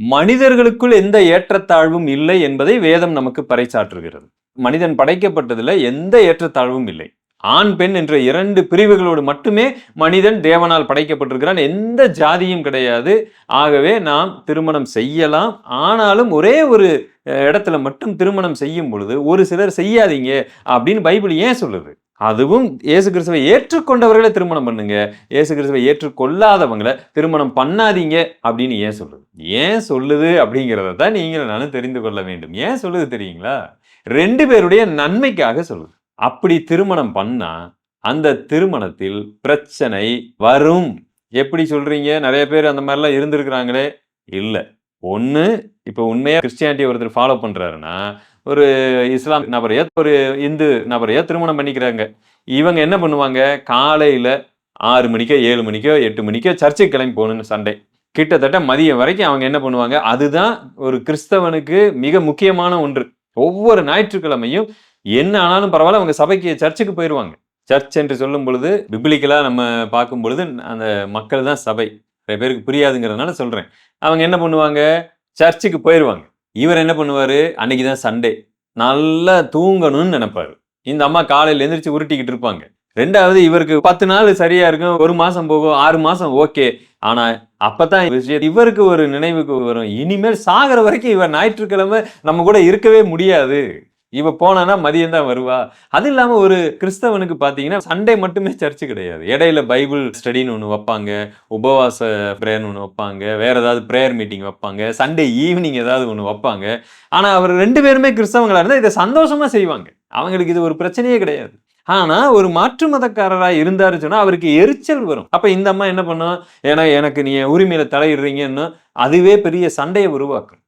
மனிதர்களுக்குள் எந்த ஏற்றத்தாழ்வும் இல்லை என்பதை வேதம் நமக்கு பறைசாற்றுகிறது. மனிதன் படைக்கப்பட்டதில் எந்த ஏற்றத்தாழ்வும் இல்லை. ஆண் பெண் என்ற இரண்டு பிரிவுகளோடு மட்டுமே மனிதன் தேவனால் படைக்கப்பட்டிருக்கிறான். எந்த ஜாதியும் கிடையாது. ஆகவே நாம் திருமணம் செய்யலாம். ஆனாலும் ஒரே ஒரு இடத்துல மட்டும் திருமணம் செய்யும் பொழுது ஒரு சிலர் செய்யாதீங்க அப்படின்னு பைபிள் ஏன் சொல்லுது? அதுவும் இயேசு கிறிஸ்துவை ஏற்றுக்கொண்டவர்களை திருமணம் பண்ணுங்க. இயேசு கிறிஸ்துவை ஏற்றுக்கொள்ளாதவங்களை திருமணம் பண்ணாதீங்க அப்படின்னு ஏன் சொல்லுது ஏன் சொல்லுது அப்படிங்கிறத தான் நீங்களும் நானும் தெரிந்து கொள்ள வேண்டும். ஏன் சொல்லுது தெரியுங்களா? ரெண்டு பேருடைய நன்மைக்காக சொல்லுது. அப்படி திருமணம் பண்ணா அந்த திருமணத்தில் பிரச்சனை வரும். எப்படி சொல்றீங்க? நிறைய பேர் அந்த மாதிரிலாம் இருந்திருக்கிறாங்களே. இல்லை. ஒன்று இப்போ உண்மையாக கிறிஸ்டியானிட்டி ஒருத்தர் ஃபாலோ பண்ணுறாருன்னா ஒரு இஸ்லாம் நபரையோ ஒரு இந்து நபரையோ திருமணம் பண்ணிக்கிறாங்க. இவங்க என்ன பண்ணுவாங்க? காலையில் ஆறு மணிக்கோ ஏழு மணிக்கோ எட்டு மணிக்கோ சர்ச்சுக்கு கிளம்பி போகணும்னு சண்டே. கிட்டத்தட்ட மதியம் வரைக்கும் அவங்க என்ன பண்ணுவாங்க? அதுதான் ஒரு கிறிஸ்தவனுக்கு மிக முக்கியமான ஒன்று. ஒவ்வொரு ஞாயிற்றுக்கிழமையும் என்ன ஆனாலும் பரவாயில்ல அவங்க சபைக்கு சர்ச்சுக்கு போயிடுவாங்க சர்ச் என்று சொல்லும் பொழுது பிப்ளிக்கலாக நம்ம பார்க்கும் பொழுது அந்த மக்கள் தான் சபை. நிறைய பேருக்கு புரியாதுங்கிறதுனால சொல்கிறேன் அவங்க என்ன பண்ணுவாங்க? சர்ச்சுக்கு போயிடுவாங்க இவர் என்ன பண்ணுவார்? அன்னைக்கு தான் சண்டே நல்லா தூங்கணும்னு நினைப்பாரு. இந்த அம்மா காலையில் எந்திரிச்சு உருட்டிக்கிட்டு இருப்பாங்க. ரெண்டாவது இவருக்கு பத்து நாள் சரியா இருக்கும் ஒரு மாசம் போகும் ஆறு மாசம் ஓகே. ஆனா அப்பதான் விஷயம் இவருக்கு ஒரு நினைவுக்கு வரும். இனிமேல் சாகிற வரைக்கும் இவர் ஞாயிற்றுக்கிழமை நம்ம கூட இருக்கவே முடியாது. இவ போனானா மதியம் தான் வருவா. அது இல்லாம ஒரு கிறிஸ்தவனுக்கு பாத்தீங்கன்னா சண்டே மட்டுமே சர்ச்சு கிடையாது. இடையில பைபிள் ஸ்டடின்னு ஒன்று வைப்பாங்க உபவாச ப்ரேயர்னு ஒன்று வைப்பாங்க வேற ஏதாவது ப்ரேயர் மீட்டிங் வைப்பாங்க சண்டே ஈவினிங் ஏதாவது ஒன்று வைப்பாங்க. ஆனா அவர் ரெண்டு பேருமே கிறிஸ்தவங்களா இருந்தா இதை சந்தோஷமா செய்வாங்க. அவங்களுக்கு இது ஒரு பிரச்சனையே கிடையாது. ஆனா ஒரு மாற்று மதக்காரரா இருந்தாருன்னு சொன்னா அவருக்கு எரிச்சல் வரும். அப்ப இந்த அம்மா என்ன பண்ணும்? ஏன்னா எனக்கு நீ உரிமையில தலையிடுறீங்கன்னு அதுவே பெரிய சண்டையை உருவாக்கும்.